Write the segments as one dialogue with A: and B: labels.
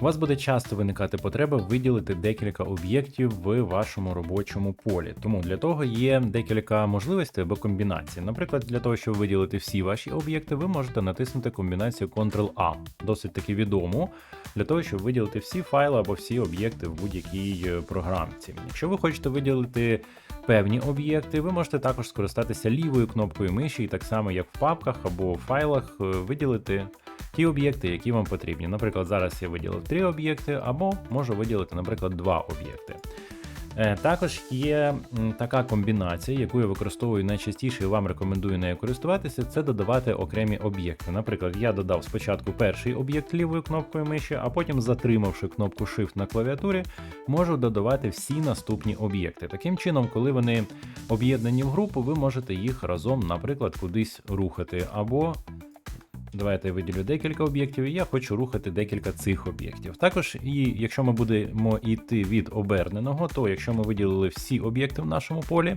A: У вас буде часто виникати потреба виділити декілька об'єктів в вашому робочому полі. Тому для того є декілька можливостей або комбінацій. Наприклад, для того, щоб виділити всі ваші об'єкти, ви можете натиснути комбінацію Ctrl-A, досить таки відому, для того, щоб виділити всі файли або всі об'єкти в будь-якій е, програмці. Якщо ви хочете виділити певні об'єкти, ви можете також скористатися лівою кнопкою миші, і так само як в папках або в файлах, е, виділити ті об'єкти, які вам потрібні. Наприклад, зараз я виділив три об'єкти, або можу виділити, наприклад, два об'єкти. Е, Також є така комбінація, яку я використовую найчастіше і вам рекомендую нею користуватися, це додавати окремі об'єкти. Наприклад, я додав спочатку перший об'єкт лівою кнопкою миші, а потім, затримавши кнопку Shift на клавіатурі, можу додавати всі наступні об'єкти. Таким чином, коли вони об'єднані в групу, ви можете їх разом, наприклад, кудись рухати. Або Давайте я виділю декілька об'єктів, і я хочу рухати декілька цих об'єктів. Також, і якщо ми будемо йти від оберненого, то якщо ми виділили всі об'єкти в нашому полі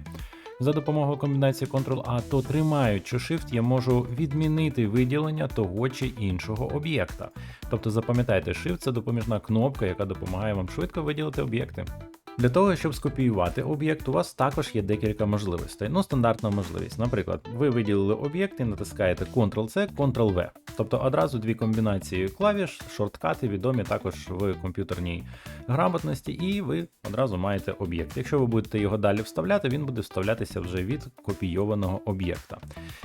A: за допомогою комбінації Ctrl-A, то тримаючи Shift, я можу відмінити виділення того чи іншого об'єкта. Тобто запам'ятайте, Shift це допоміжна кнопка, яка допомагає вам швидко виділити об'єкти. Для того, щоб скопіювати об'єкт, у вас також є декілька можливостей. Ну, стандартна можливість. Наприклад, ви виділили об'єкт і натискаєте Ctrl-C, Ctrl-V. Тобто одразу дві комбінації клавіш, шорткати відомі також в комп'ютерній грамотності, і ви одразу маєте об'єкт. Якщо ви будете його далі вставляти, він буде вставлятися вже від копійованого об'єкта.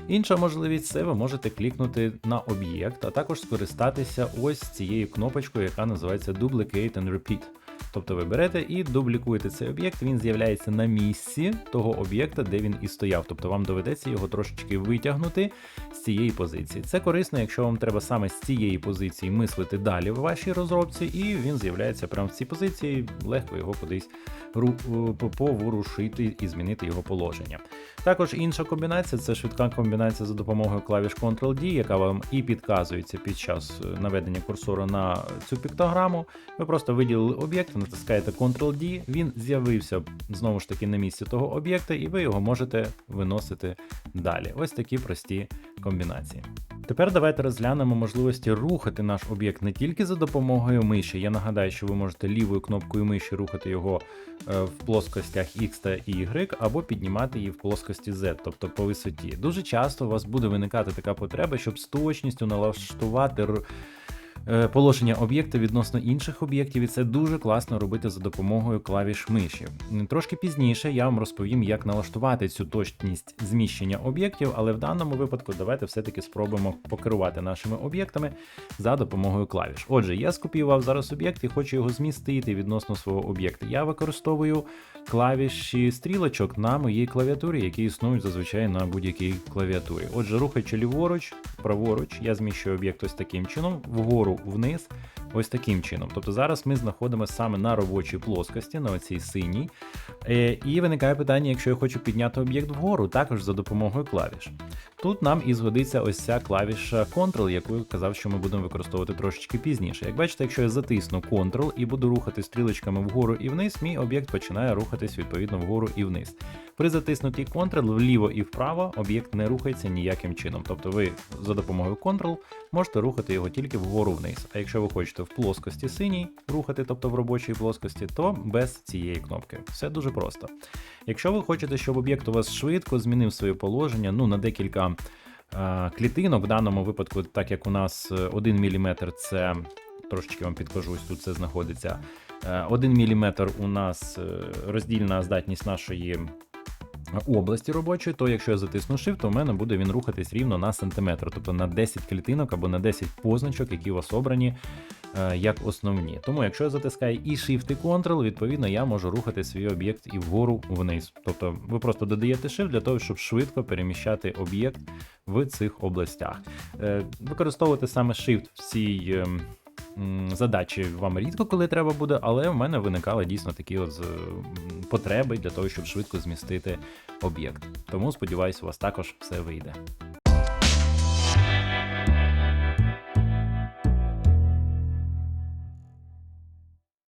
A: Інша можливість це ви можете клікнути на об'єкт, а також скористатися ось цією кнопочкою, яка називається Duplicate and Repeat. Тобто ви берете і дублікуєте цей об'єкт, він з'являється на місці того об'єкта, де він і стояв. Тобто вам доведеться його трошечки витягнути з цієї позиції. Це корисно, якщо вам треба саме з цієї позиції мислити далі в вашій розробці, і він з'являється прямо в цій позиції, легко його кудись е, поворушити і змінити його положення. Також інша комбінація це швидка комбінація за допомогою клавіш Ctrl-D, яка вам і підказується під час е, наведення курсору на цю піктограму. Ви просто виділили об'єкт, натискаєте Ctrl-D, він з'явився знову ж таки на місці того об'єкта, і ви його можете виносити далі. Ось такі прості комбінації. Тепер давайте розглянемо можливості рухати наш об'єкт не тільки за допомогою миші. Я нагадаю, що ви можете лівою кнопкою миші рухати його е, в плоскостях X та Y, або піднімати її в плоскості Z, тобто по висоті. Дуже часто у вас буде виникати така потреба, щоб з точністю налаштувати положення об'єкта відносно інших об'єктів, і це дуже класно робити за допомогою клавіш миші. Трошки пізніше я вам розповім, як налаштувати цю точність зміщення об'єктів, але в даному випадку давайте все-таки спробуємо покерувати нашими об'єктами за допомогою клавіш. Отже, я скопіював зараз об'єкт і хочу його змістити відносно свого об'єкта. Я використовую клавіші стрілочок на моїй клавіатурі, які існують зазвичай на будь-якій клавіатурі. Отже, рухаючи ліворуч, праворуч, я зміщую об'єкт ось таким чином, вгору, вниз, ось таким чином. Тобто зараз ми знаходимося саме на робочій плоскості, на оцій синій. Е, І виникає питання, якщо я хочу підняти об'єкт вгору, також за допомогою клавіш. Тут нам і згодиться ось ця клавіша Ctrl, яку я казав, що ми будемо використовувати трошечки пізніше. Як бачите, якщо я затисну Ctrl і буду рухати стрілочками вгору і вниз, мій об'єкт починає рухатись відповідно вгору і вниз. При затиснутій Ctrl вліво і вправо об'єкт не рухається ніяким чином. Тобто ви за допомогою Ctrl можете рухати його тільки вгору вниз. А якщо ви хочете в плоскості синій рухати, тобто в робочій плоскості, то без цієї кнопки. Все дуже просто. Якщо ви хочете, щоб об'єкт у вас швидко змінив своє положення, ну на декілька е, клітинок, в даному випадку, так як у нас 1 мм це трошечки вам підкажу, ось тут це знаходиться. 1 мм у нас е, роздільна здатність нашої області робочої, то якщо я затисну Shift, то в мене буде він рухатись рівно на сантиметр, тобто на 10 клітинок або на 10 позначок, які у вас обрані е, як основні. Тому якщо я затискаю і Shift, і Ctrl, відповідно я можу рухати свій об'єкт і вгору вниз. Тобто ви просто додаєте Shift для того, щоб швидко переміщати об'єкт в цих областях. Е, Використовувати саме Shift в цій. Задачі вам рідко коли треба буде, але в мене виникали дійсно такі от, потреби для того, щоб швидко змістити об'єкт. Тому сподіваюся, у вас також все вийде.